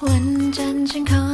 万箭穿空